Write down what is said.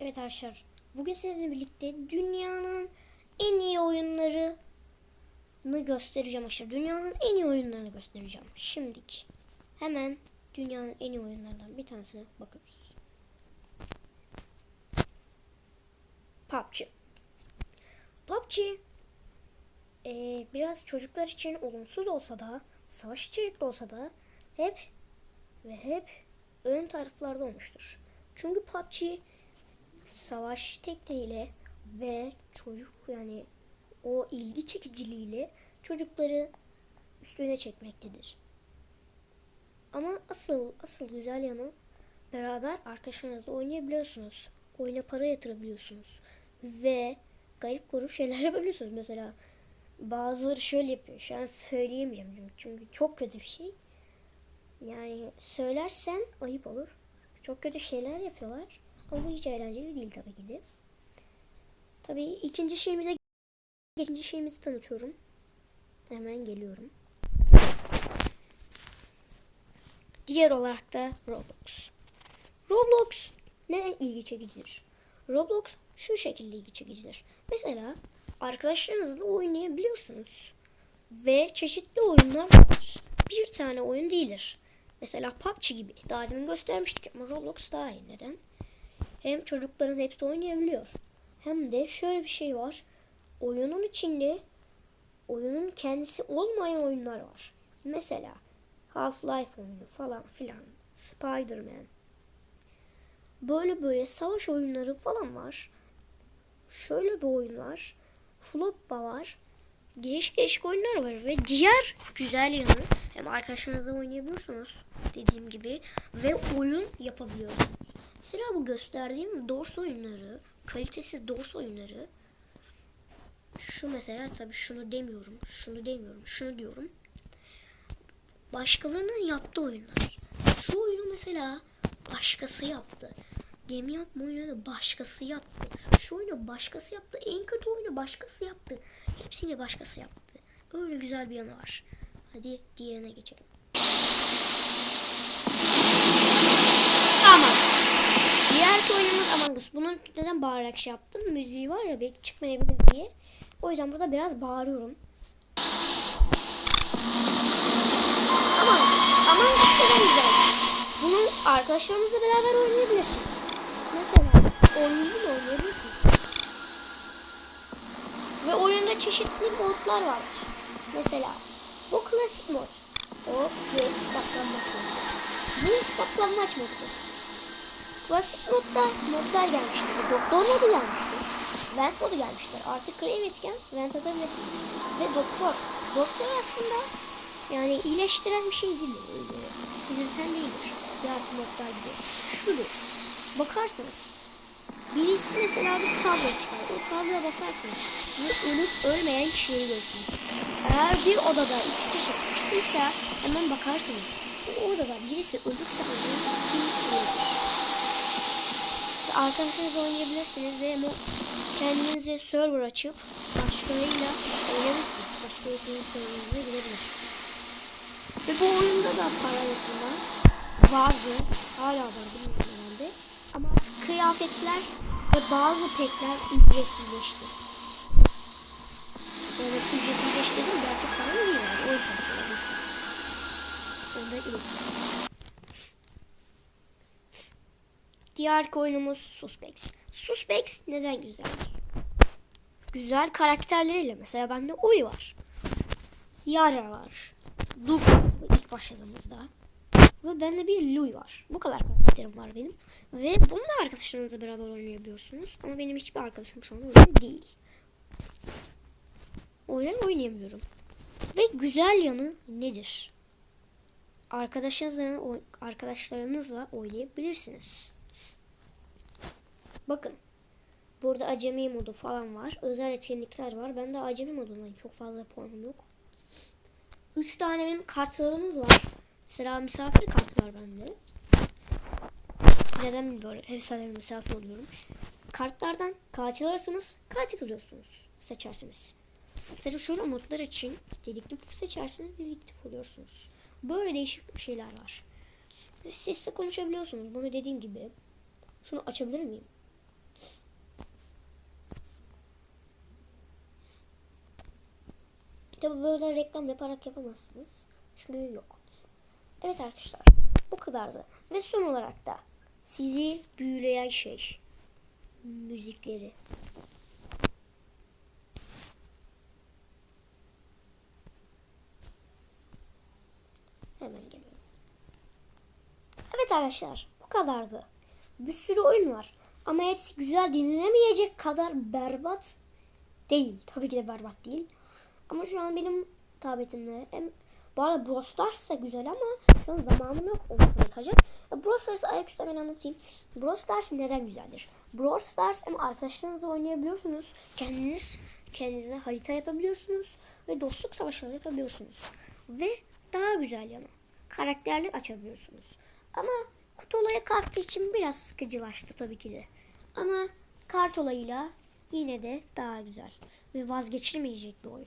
Evet arkadaşlar. Bugün sizinle birlikte dünyanın en iyi oyunlarını göstereceğim arkadaşlar. Dünyanın en iyi oyunlarını göstereceğim. Şimdilik hemen dünyanın en iyi oyunlarından bir tanesine bakıyoruz. PUBG. PUBG eee, biraz çocuklar için olumsuz olsa da savaş içerikli olsa da hep ve hep ön taraflarda olmuştur. Çünkü PUBG savaş tekniğiyle ve çocuk yani o ilgi çekiciliğiyle çocukları üstüne çekmektedir. Ama asıl asıl güzel yanı beraber arkadaşlarınızla oynayabiliyorsunuz. Oyuna para yatırabiliyorsunuz. Ve garip grup şeyler yapabiliyorsunuz. Mesela bazıları şöyle yapıyor. Şu an söyleyemeyeceğim çünkü çok kötü bir şey. Yani söylersem ayıp olur. Çok kötü şeyler yapıyorlar. Ama hiç eğlenceli değil tabii ki de. Tabii ikinci şeyimize ikinci şeyimizi tanıtıyorum. Hemen geliyorum. Diğer olarak da Roblox. Roblox neden ilgi çekicidir? Roblox şu şekilde ilgi çekicidir. Mesela arkadaşlarınızla oynayabiliyorsunuz. Ve çeşitli oyunlar var. Bir tane oyun değildir. Mesela PUBG gibi. Daha demin göstermiştik ama Roblox daha iyi. Neden? Hem çocukların hepsi oynayabiliyor. Hem de şöyle bir şey var. Oyunun içinde oyunun kendisi olmayan oyunlar var. Mesela Half-Life oyunu falan filan. Spider-Man. Böyle böyle savaş oyunları falan var. Şöyle bir oyun var. Floppa var. Değişik değişik oyunlar var ve diğer güzel yanı hem arkadaşlarınızla oynayabiliyorsunuz dediğim gibi ve oyun yapabiliyorsunuz. Mesela bu gösterdiğim Dors oyunları, kalitesiz Dors oyunları şu mesela tabii şunu demiyorum, şunu demiyorum, şunu diyorum. Başkalarının yaptığı oyunlar. Şu oyunu mesela başkası yaptı. Gemi yapma oyunu başkası yaptı. Şu oyunu başkası yaptı. En kötü oyunu başkası yaptı. Hepsini başkası yaptı. Öyle güzel bir yanı var. Hadi diğerine geçelim. Aman. Diğer oyunumuz Among Us. Bunun neden bağırarak şey yaptım? Müziği var ya belki çıkmayabilir diye. O yüzden burada biraz bağırıyorum. Ama Among Us neden güzel? Bunu arkadaşlarınızla beraber oynayabilirsiniz. Mesela oyunu da oynayabilirsiniz. Ve oyunda çeşitli modlar var. Mesela klasik mod. O bir saklanmaç modu. Bu saklanmaç modu. Klasik modda modlar gelmiştir. Doktor modu gelmiştir. Vent modu gelmiştir. Artık krem etken vent atabilirsiniz. Ve doktor. Doktor aslında yani iyileştiren bir şey değil. Dirilten değildir. Diğer modlar gibi. Şudur. Bakarsınız. Birisi mesela bir tablo çıkar. O tabloya basarsınız. Ve ölüp ölmeyen kişileri görürsünüz. Eğer bir odada iki kişi sıkıştıysa hemen bakarsınız. O odada birisi ölürse ölür, kim ölür. Arkadaşlarınızla oynayabilirsiniz ve kendinize server açıp başkalarıyla oynayabilirsiniz. Başkalarının serverine girebilir. Ve bu oyunda da para yatırma vardı. Hala var bilmiyorum. Ama artık kıyafetler ve bazı pekler ücretsizleşti. Yani ücretsizleşti dedim gerçek para değil yani. Oyun parası alabilirsiniz. Onda iyi. Diğer oyunumuz Suspects. Suspects neden güzel? Güzel karakterleriyle. Mesela bende Ori var. Yara var. Duke ilk başladığımızda. Ve bende bir Louis var. Bu kadar karakterim var benim. Ve bunu da arkadaşlarınızla beraber oynayabiliyorsunuz. Ama benim hiçbir arkadaşım şu an öyle değil. O yüzden oynayamıyorum. Ve güzel yanı nedir? Arkadaşlarınızla, arkadaşlarınızla oynayabilirsiniz. Bakın. Burada acemi modu falan var. Özel etkinlikler var. Ben de acemi modundayım. Çok fazla puanım yok. 3 tane benim kartlarınız var. Mesela misafir kartı var bende neden böyle efsane bir oluyorum? Kartlardan katil arasınız, katil oluyorsunuz. Seçersiniz. Mesela şöyle modlar için dedektif seçersiniz, dedektif oluyorsunuz. Böyle değişik şeyler var. Sesle konuşabiliyorsunuz. Bunu dediğim gibi. Şunu açabilir miyim? Tabi böyle reklam yaparak yapamazsınız. Çünkü yok. Evet arkadaşlar bu kadardı. Ve son olarak da sizi büyüleyen şey. Müzikleri. Hemen geliyorum. Evet arkadaşlar bu kadardı. Bir sürü oyun var. Ama hepsi güzel dinlenemeyecek kadar berbat değil. Tabii ki de berbat değil. Ama şu an benim tabletimde bu arada Brawl Stars da güzel ama şu an zamanım yok onu tanıtacak. Ya Brawl Stars'ı ayaküstü ben anlatayım. Brawl Stars neden güzeldir? Brawl Stars hem arkadaşlarınızla oynayabiliyorsunuz. Kendiniz kendinize harita yapabiliyorsunuz. Ve dostluk savaşları yapabiliyorsunuz. Ve daha güzel yanı. Karakterler açabiliyorsunuz. Ama kutu olayı kalktığı için biraz sıkıcılaştı tabii ki de. Ama kart olayıyla yine de daha güzel. Ve vazgeçilmeyecek bir oyun.